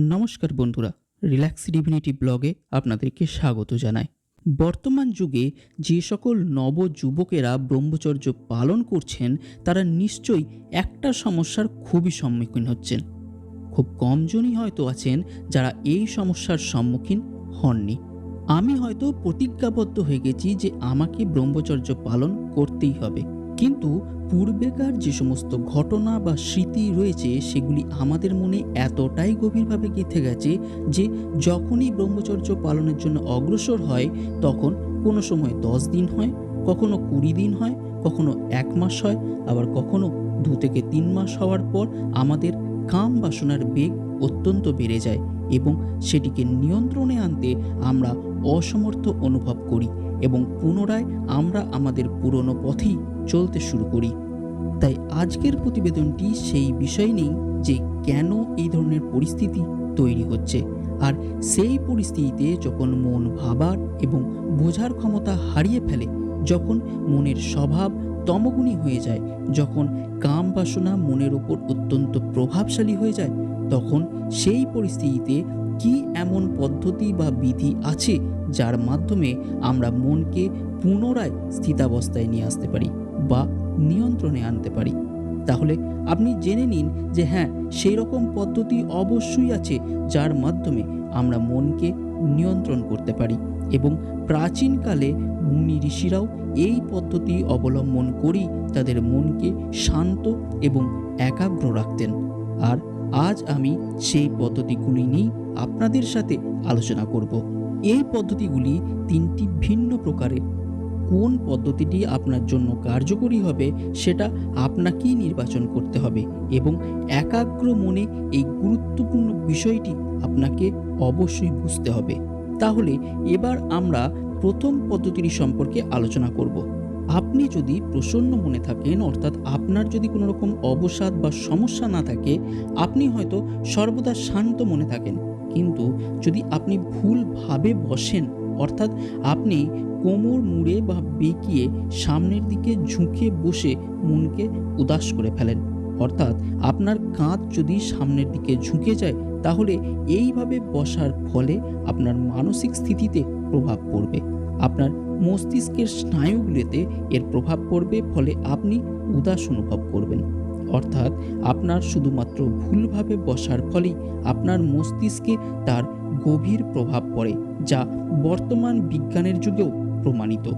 নমস্কার বন্ধুরা relax divinity ব্লগে আপনাদেরকে স্বাগত জানাই। বর্তমান যুগে যে সকল নবযুবকেরা ব্রহ্মচর্য পালন করছেন, তারা নিশ্চয়ই একটা সমস্যার খুবই সম্মুখীন হচ্ছেন। খুব কমজনই হয়তো আছেন যারা এই সমস্যার সম্মুখীন হননি। আমি হয়তো প্রতিজ্ঞাবদ্ধ হয়ে গেছি যে আমাকে ব্রহ্মচর্য পালন করতেই হবে। কিন্তু পূর্বেকার যে সমস্ত ঘটনা বা স্মৃতি রয়েছে, সেগুলি আমাদের মনে এতটাই গভীরভাবে গেঁথে গেছে যে যখনই ব্রহ্মচর্য পালনের জন্য অগ্রসর হয়, তখন কোনো সময় দশ দিন হয়, কখনো কুড়ি দিন হয়, কখনো এক মাস হয়, আবার কখনো দু থেকে তিন মাস হওয়ার পর আমাদের কাম বাসনার বেগ অত্যন্ত বেড়ে যায় এবং সেটিকে নিয়ন্ত্রণে আনতে আমরা অসমর্থ অনুভব করি এবং পুনরায় আমরা আমাদের পুরনো পথেই চলতে শুরু করি। তাই আজকের প্রতিবেদনটি সেই বিষয় নেই যে কেন এই ধরনের পরিস্থিতি তৈরি হচ্ছে। আর সেই পরিস্থিতিতে যখন মন ভাবার এবং বোঝার ক্ষমতা হারিয়ে ফেলে, যখন মনের স্বভাব তমগুণী হয়ে যায়, যখন কাম বাসনা মনের ওপর অত্যন্ত প্রভাবশালী হয়ে যায়, তখন সেই পরিস্থিতিতে কি এমন পদ্ধতি বা বিধি আছে যার মাধ্যমে আমরা মনকে পুনরায় স্থিতাবস্থায় নিয়ে আসতে পারি? নিয়ন্ত্রণে আনতে পারি। তাহলে আপনি জেনে নিন যে হ্যাঁ সেই রকম পদ্ধতি অবশ্যই আছে যার মাধ্যমে আমরা মনকে নিয়ন্ত্রণ করতে পারি এবং প্রাচীনকালে মুনি ঋষিরাও এই পদ্ধতি অবলম্বন করেই তাদের মনকে শান্ত এবং একাগ্র রাখতেন। আর আজ আমি সেই পদ্ধতিগুলি নিয়েই আপনাদের সাথে আলোচনা করব। এই পদ্ধতিগুলি তিনটি ভিন্ন প্রকারের। কোন পদ্ধতিটি আপনার জন্য কার্যকরী হবে, সেটা আপনাকেই নির্বাচন করতে হবে এবং একাগ্র মনে এই গুরুত্বপূর্ণ বিষয়টি আপনাকে অবশ্যই বুঝতে হবে। তাহলে এবার আমরা প্রথম পদ্ধতিটি সম্পর্কে আলোচনা করব। আপনি যদি প্রসন্ন মনে থাকেন, অর্থাৎ আপনার যদি কোনো রকম অবসাদ বা সমস্যা না থাকে, আপনি হয়তো সর্বদা শান্ত মনে থাকেন। কিন্তু যদি আপনি ভুলভাবে বসেন অর্থাৎ আপনি কোমর মুড়ে বা বেঁকিয়ে সামনের দিকে ঝুঁকে বসে মনকে উদাস করে ফেলেন। অর্থাৎ আপনার কাঁধ যদি সামনের দিকে ঝুঁকে যায়, তাহলে এইভাবে বসার ফলে আপনার মানসিক স্থিতিতে প্রভাব পড়বে। আপনার মস্তিষ্কের স্নায়ুগুলিতে এর প্রভাব পড়বে, ফলে আপনি উদাস অনুভব করবেন। অর্থাৎ আপনার শুধুমাত্র ভুলভাবে বসার ফলেই আপনার মস্তিষ্কে তার গভীর প্রভাব পড়ে। যা বর্তমান বিজ্ঞানের যুগেও প্রমাণিত।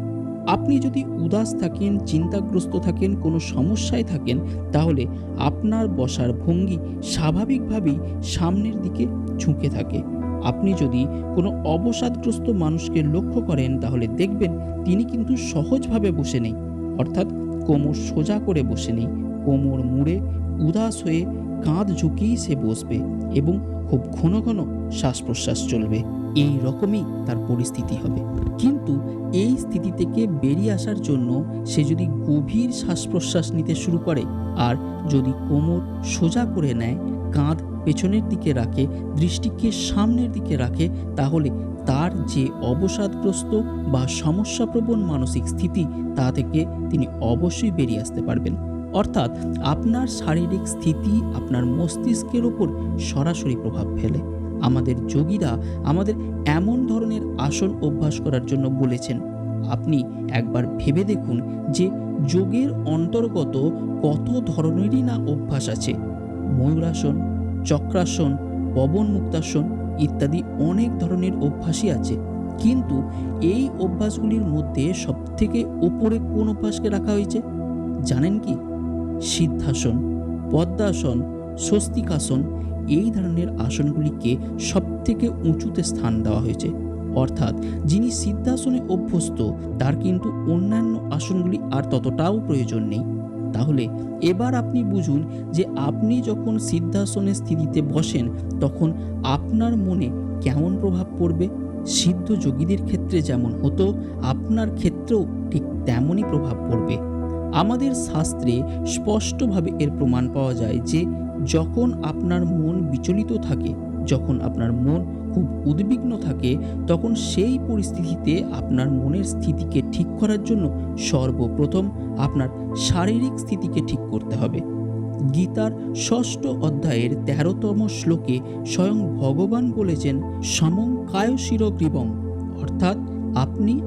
আপনি যদি উদাস থাকেন, চিন্তাগ্রস্ত থাকেন, কোনো সমস্যায় থাকেন, তাহলে আপনার বসার ভঙ্গি স্বাভাবিকভাবেই সামনের দিকে ঝুঁকে থাকে। আপনি যদি কোনো অবসাদগ্রস্ত মানুষকে লক্ষ্য করেন, তাহলে দেখবেন তিনি কিন্তু সহজভাবে বসে নেই, অর্থাৎ কোমর সোজা করে বসে নেই। কোমর মুড়ে উদাস হয়ে কাঁধ ঝুঁকিয়েই সে বসবে এবং খুব ঘন ঘন শ্বাস প্রশ্বাস চলবে। এই রকমই তার পরিস্থিতি হবে। কিন্তু এই স্থিতি থেকে বেরিয়ে আসার জন্য সে যদি গভীর শ্বাস প্রশ্বাস নিতে শুরু করে আর যদি কোমর সোজা করে নেয়, কাঁধ পেছনের দিকে রাখে, দৃষ্টিকে সামনের দিকে রাখে, তাহলে তার যে অবসাদগ্রস্ত বা সমস্যাপ্রবণ মানসিক স্থিতি, তা থেকে তিনি অবশ্যই বেরিয়ে আসতে পারবেন। অর্থাৎ আপনার শারীরিক স্থিতি আপনার মস্তিষ্কের ওপর সরাসরি প্রভাব ফেলে। আমাদের যোগীরা আমাদের এমন ধরনের আসন অভ্যাস করার জন্য বলেছেন। আপনি একবার ভেবে দেখুন যে যোগের অন্তর্গত কত ধরনেরই না অভ্যাস আছে। ময়ূরাসন, চক্রাসন, পবন মুক্তাসন ইত্যাদি অনেক ধরনের অভ্যাসই আছে। কিন্তু এই অভ্যাসগুলির মধ্যে সবথেকে ওপরে কোন অভ্যাসকে রাখা হয়েছে? জানেন কি? সিদ্ধাসন, পদ্মাসন, স্বস্তিকাসন এই ধরনের আসনগুলিকে সবথেকে উঁচুতে স্থান দেওয়া হয়েছে। অর্থাৎ যিনি সিদ্ধাসনে অভ্যস্ত, তার কিন্তু অন্যান্য আসনগুলি আর ততটাও প্রয়োজন নেই। তাহলে এবার আপনি বুঝুন যে আপনি যখন সিদ্ধাসনের স্থিতিতে বসেন, তখন আপনার মনে কেমন প্রভাব পড়বে? সিদ্ধ যোগীদের ক্ষেত্রে যেমন হতো, আপনার ক্ষেত্রেও ঠিক তেমনই প্রভাব পড়বে। আমাদের শাস্ত্রে স্পষ্টভাবে এর প্রমাণ পাওয়া যায় যে যখন আপনার মন বিচলিত থাকে, যখন আপনার মন খুব উদ্বিগ্ন থাকে, তখন সেই পরিস্থিতিতে আপনার মনের স্থিতিকে ঠিক করার জন্য সর্বপ্রথম আপনার শারীরিক স্থিতিকে ঠিক করতে হবে। গীতার ষষ্ঠ অধ্যায়ের তেরোতম শ্লোকে স্বয়ং ভগবান বলেছেন, সমং কায়শির গ্রীবং অর্থাৎ আপনি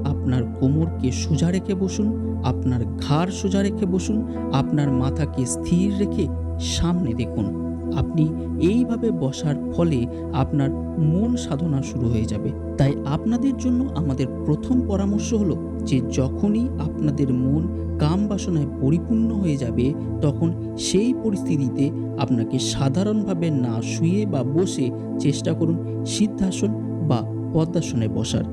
কোমরকে সোজা রেখে বসুন, আপনার ঘাড় সোজা রেখে বসুন, আপনার মাথাকে স্থির রেখে সামনে দেখুন। আপনি এইভাবে বসার ফলে আপনার মন সাধনা শুরু হয়ে যাবে। তাই আপনাদের জন্য আমাদের প্রথম পরামর্শ হলো যে যখনই আপনাদের মন কাম বাসনায় পরিপূর্ণ হয়ে যাবে, তখন সেই পরিস্থিতিতে আপনাকে সাধারণভাবে না শুয়ে বা বসে চেষ্টা করুন সিদ্ধাসন বা পদ্মাসনে বসার।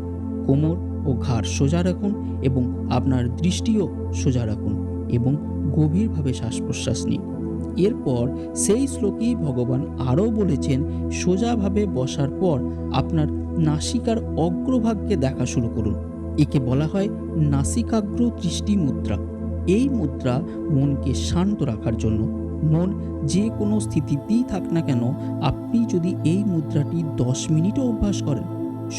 কোমর ও ঘাড় সোজা রাখুন এবং আপনার দৃষ্টিও সোজা রাখুন এবং গভীরভাবে শ্বাস প্রশ্বাস নিন। এরপর সেই শ্লোকেই ভগবান আরও বলেছেন, সোজাভাবে বসার পর আপনার নাসিকার অগ্রভাগকে দেখা শুরু করুন। একে বলা হয় নাসিকাগ্র দৃষ্টি মুদ্রা। এই মুদ্রা মনকে শান্ত রাখার জন্য। মন যে কোনো স্থিতিতেই থাক না কেন, আপনি যদি এই মুদ্রাটি দশ মিনিটও অভ্যাস করেন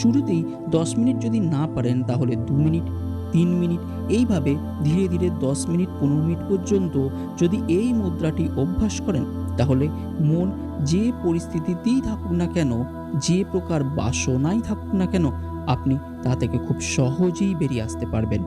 শুরুতেই দশ মিনিট যদি না পারেন, তাহলে দু মিনিট, তিন মিনিট, এইভাবে ধীরে ধীরে দশ মিনিট, পনেরো মিনিট পর্যন্ত যদি এই মুদ্রাটি অভ্যাস করেন, তাহলে মন যে পরিস্থিতিতেই থাকুক না কেন, যে প্রকার বাসনাই থাকুক না কেন, আপনি তা থেকে খুব সহজেই বেরিয়ে আসতে পারবেন।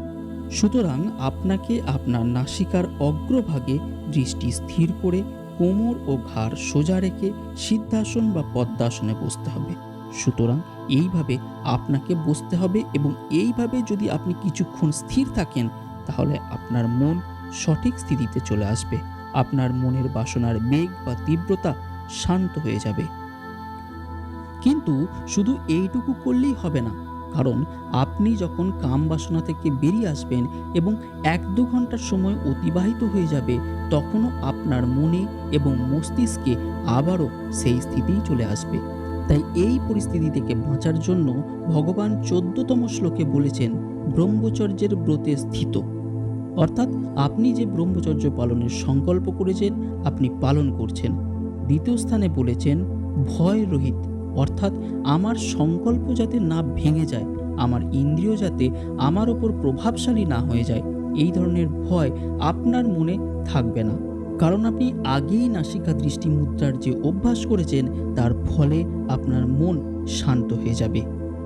সুতরাং আপনাকে আপনার নাসিকার অগ্রভাগে দৃষ্টি স্থির করে কোমর ও ঘাড় সোজা রেখে সিদ্ধাসন বা পদ্মাসনে বসতে হবে। সুতরাং এইভাবে আপনাকে বসতে হবে এবং এইভাবে যদি আপনি কিছুক্ষণ স্থির থাকেন, তাহলে আপনার মন সঠিক স্থিতিতে চলে আসবে। আপনার মনের বাসনার বেগ বা তীব্রতা শান্ত হয়ে যাবে। কিন্তু শুধু এইটুকু করলেই হবে না, কারণ আপনি যখন কাম বাসনা থেকে বেরিয়ে আসবেন এবং এক দু ঘণ্টার সময় অতিবাহিত হয়ে যাবে, তখনও আপনার মনে এবং মস্তিষ্কে আবারও সেই স্থিতিই চলে আসবে। তাই এই পরিস্থিতি থেকে বাঁচার জন্য ভগবান চোদ্দতম শ্লোকে বলেছেন, ব্রহ্মচর্যের ব্রতে স্থিত। অর্থাৎ আপনি যে ব্রহ্মচর্য পালনের সংকল্প করেছেন, আপনি পালন করছেন। দ্বিতীয় স্থানে বলেছেন, ভয় রহিত, অর্থাৎ আমার সংকল্প যাতে না ভেঙে যায়, আমার ইন্দ্রিয় যাতে আমার ওপর প্রভাবশালী না হয়ে যায়, এই ধরনের ভয় আপনার মনে থাকবে না। কারণ আপনি আগেই নাসিকা দৃষ্টি মুদ্রার যে অভ্যাস করেছেন, তার ফলে আপনার মন শান্ত হয়ে যাবে।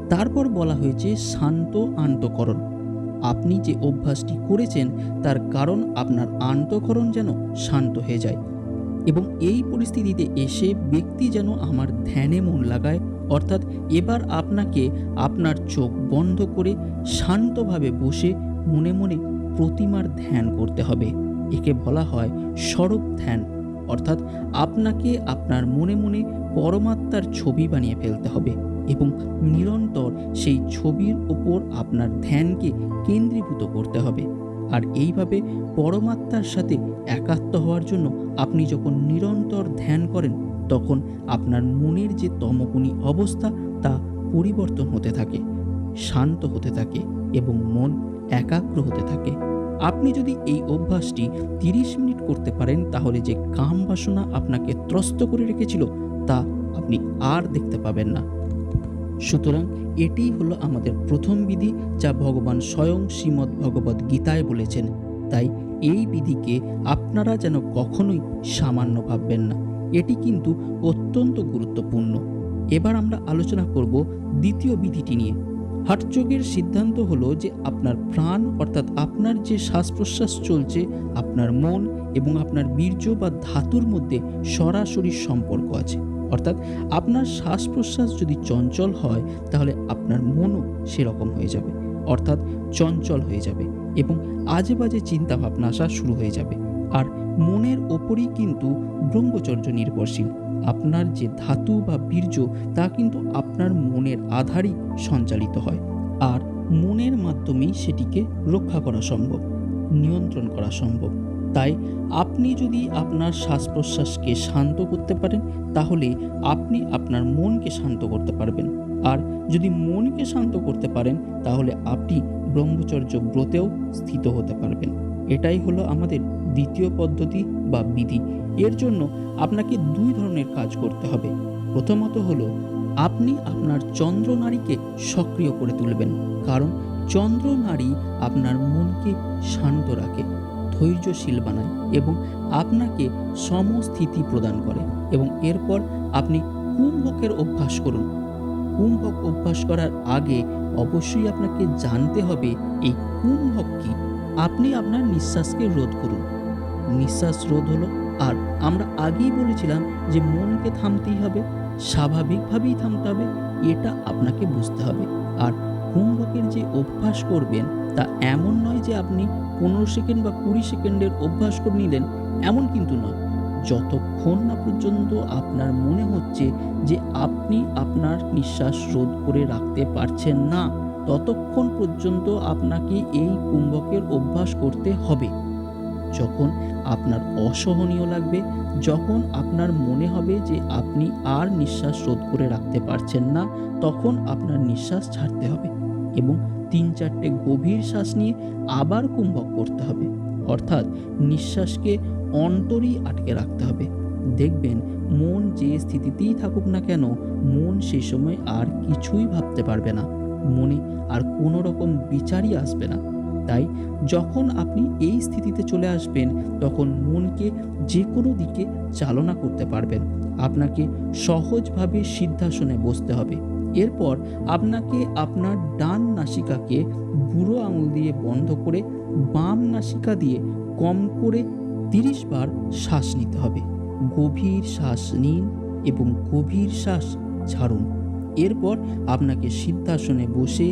তারপর বলা হয়েছে শান্ত আন্তকরণ। আপনি যে অভ্যাসটি করেছেন, তার কারণ আপনার আন্তকরণ যেন শান্ত হয়ে যায় এবং এই পরিস্থিতিতে এসে ব্যক্তি যেন আমার ধ্যানে মন লাগায়, অর্থাৎ এবার আপনাকে আপনার চোখ বন্ধ করে শান্তভাবে বসে মনে মনে প্রতিমার ধ্যান করতে হবে। একে বলা হয় স্বরূপ ধ্যান। অর্থাৎ আপনাকে আপনার মনে মনে পরমাত্মার ছবি বানিয়ে ফেলতে হবে এবং নিরন্তর সেই ছবির ওপর আপনার ধ্যানকে কেন্দ্রীভূত করতে হবে। আর এইভাবে পরমাত্মার সাথে একাত্ম হওয়ার জন্য আপনি যখন নিরন্তর ধ্যান করেন, তখন আপনার মনের যে তমগুণী অবস্থা তা পরিবর্তন হতে থাকে, শান্ত হতে থাকে এবং মন একাগ্র হতে থাকে। আপনি যদি এই অভ্যাসটি তিরিশ মিনিট করতে পারেন, তাহলে যে কাম বাসনা আপনাকে ত্রস্ত করে রেখেছিল, তা আপনি আর দেখতে পাবেন না। সুতরাং এটিই হলো আমাদের প্রথম বিধি, যা ভগবান স্বয়ং শ্রীমদ্ ভগবত গীতায় বলেছেন। তাই এই বিধিকে আপনারা যেন কখনোই সামান্য ভাববেন না। এটি কিন্তু অত্যন্ত গুরুত্বপূর্ণ। এবার আমরা আলোচনা করব দ্বিতীয় বিধিটি নিয়ে। হাটযোগের সিদ্ধান্ত হলো যে আপনার প্রাণ, অর্থাৎ আপনার যে শ্বাস প্রশ্বাস চলছে, আপনার মন এবং আপনার বীর্য বা ধাতুর মধ্যে সরাসরি সম্পর্ক আছে। অর্থাৎ আপনার শ্বাস প্রশ্বাস যদি চঞ্চল হয়, তাহলে আপনার মনও সেরকম হয়ে যাবে। অর্থাৎ চঞ্চল হয়ে যাবে এবং আজে বাজে চিন্তা ভাবনা আসা শুরু হয়ে যাবে। আর মনের ওপরই কিন্তু ব্রহ্মচর্য নির্ভরশীল। আপনার যে ধাতু বা বীর্য, তা কিন্তু আপনার মনের আধারই সঞ্চালিত হয়। আর মনের মাধ্যমেই সেটিকে রক্ষা করা সম্ভব, নিয়ন্ত্রণ করা সম্ভব। তাই আপনি যদি আপনার শ্বাস প্রশ্বাসকে শান্ত করতে পারেন, তাহলে আপনি আপনার মনকে শান্ত করতে পারবেন। আর যদি মনকে শান্ত করতে পারেন, তাহলে আপনি ব্রহ্মচর্য ব্রতেও স্থিত হতে পারবেন। এটাই হলো আমাদের দ্বিতীয় পদ্ধতি বা বিধি। এর জন্য আপনাকে দুই ধরনের কাজ করতে হবে। প্রথমত হলো, আপনি আপনার চন্দ্র নারীকে সক্রিয় করে তুলবেন। কারণ চন্দ্র নারী আপনার মনকে শান্ত রাখে, ধৈর্যশীল বানায় এবং আপনাকে সমস্থিতি প্রদান করে এবং এরপর আপনি কুম্ভকের অভ্যাস করুন। কুম্ভক অভ্যাস করার আগে অবশ্যই আপনাকে জানতে হবে, এই কুম্ভক কি? আপনি আপনার নিঃশ্বাসকে রোধ করুন। নিঃশ্বাস রোধ হলো। আর আমরা আগেই বলেছিলাম যে মনকে থামতেই হবে, স্বাভাবিকভাবেই থামতে হবে, এটা আপনাকে বুঝতে হবে। আর কুম্ভকের যে অভ্যাস করবেন, তা এমন নয় যে আপনি পনেরো সেকেন্ড বা কুড়ি সেকেন্ডের অভ্যাস করে নিলেন, এমন কিন্তু নয়। যতক্ষণ না পর্যন্ত আপনার মনে হচ্ছে যে আপনি আপনার নিঃশ্বাস রোধ করে রাখতে পারছেন না, ততক্ষণ পর্যন্ত আপনাকে এই কুম্ভকের অভ্যাস করতে হবে। যখন আপনার অসহনীয় লাগবে, যখন আপনার মনে হবে যে আপনি আর নিঃশ্বাস রোধ করে রাখতে পারছেন না, তখন আপনার নিঃশ্বাস ছাড়তে হবে এবং তিন চারটে গভীর শ্বাস নিয়ে আবার কুম্ভক করতে হবে। অর্থাৎ নিঃশ্বাসকে অন্তরেই আটকে রাখতে হবে। দেখবেন, মন যে স্থিতিতেই থাকুক না কেন, মন সেই সময় আর কিছুই ভাবতে পারবে না। মনে আর কোনো রকম বিচারই আসবে না। তাই যখন আপনি এই স্থিতিতে চলে আসবেন, তখন মনকে যে কোনো দিকে চালনা করতে পারবেন। আপনাকে সহজভাবে সিদ্ধাসনে বসতে হবে। এরপর আপনাকে আপনার ডান নাসিকাকে বুড়ো আঙুল দিয়ে বন্ধ করে বাম নাসিকা দিয়ে কম করে তিরিশ বার শ্বাস নিতে হবে। গভীর শ্বাস নিন এবং গভীর শ্বাস ছাড়ুন। এরপর আপনাকে সিদ্ধাসনে বসে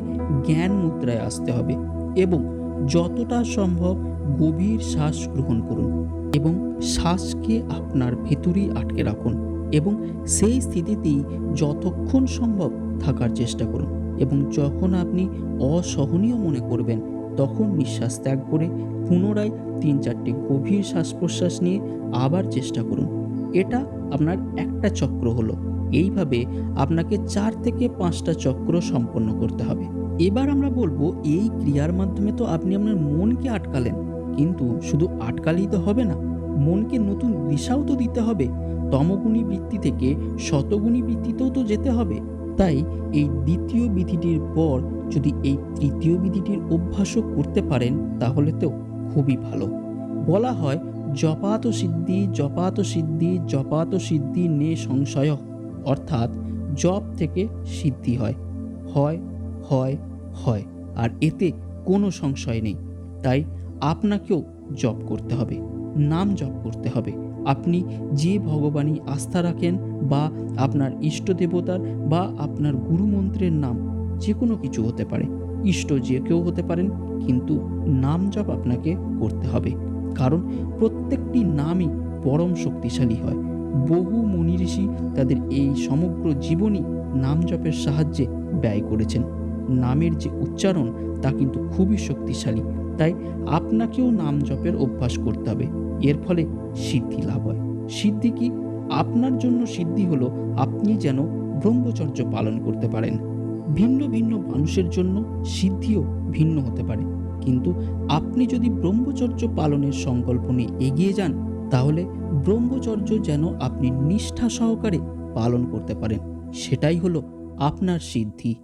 জ্ঞান মুদ্রায় আসতে হবে এবং যতটা সম্ভব গভীর শ্বাস গ্রহণ করুন এবং শ্বাসকে আপনার ভেতরেই আটকে রাখুন এবং সেই স্থিতিতেই যতক্ষণ সম্ভব থাকার চেষ্টা করুন এবং যখন আপনি অসহনীয় মনে করবেন, তখন নিঃশ্বাস ত্যাগ করে পুনরায় তিন চারটি গভীর শ্বাস প্রশ্বাস নিয়ে আবার চেষ্টা করুন। এটা আপনার একটা চক্র হলো। এইভাবে আপনাকে চার থেকে পাঁচটা চক্র সম্পন্ন করতে হবে। এবার আমরা বলব, এই ক্রিয়ার মাধ্যমে তো আপনি আপনার মনকে আটকালেন। কিন্তু শুধু আটকালেই তো হবে না, মনকে নতুন দিশাও তো দিতে হবে। তমগুণী বৃত্তি থেকে শতগুণী বৃত্তিতেও তো যেতে হবে। তাই এই দ্বিতীয় বিধিটির পর যদি এই তৃতীয় বিধিটির অভ্যাসও করতে পারেন, তাহলে তো খুবই ভালো। বলা হয়, জপাত সিদ্ধি জপাত সিদ্ধি জপাত সিদ্ধি নে সংশয়। অর্থাৎ জপ থেকে সিদ্ধি হয়। হয় হয় হয়। আর এতে কোনো সংশয় নেই। তাই আপনাকেও জপ করতে হবে, নাম জপ করতে হবে। আপনি যে ভগবানই আস্থা রাখেন বা আপনার ইষ্ট দেবতার বা আপনার গুরুমন্ত্রের নাম, যে কোনো কিছু হতে পারে। ইষ্ট যে কেউ হতে পারেন, কিন্তু নাম জপ আপনাকে করতে হবে। কারণ প্রত্যেকটি নামই পরম শক্তিশালী হয়। বহু মুনি ঋষি তাদের এই সমগ্র জীবনই নাম জপের সাহায্যে ব্যয় করেছেন। নামের যে উচ্চারণ, তা কিন্তু খুবই শক্তিশালী। তাই আপনাকেও নাম জপের অভ্যাস করতে হবে। এর ফলে সিদ্ধি লাভ হয়। সিদ্ধি কি? আপনার জন্য সিদ্ধি হলো, আপনি যেন ব্রহ্মচর্য পালন করতে পারেন। ভিন্ন ভিন্ন মানুষের জন্য সিদ্ধিও ভিন্ন হতে পারে। কিন্তু আপনি যদি ব্রহ্মচর্য পালনের সংকল্প নিয়ে এগিয়ে যান, তাহলে ব্রহ্মচর্য যেন আপনি নিষ্ঠা সহকারে পালন করতে পারেন। সেটাই হলো আপনার সিদ্ধি।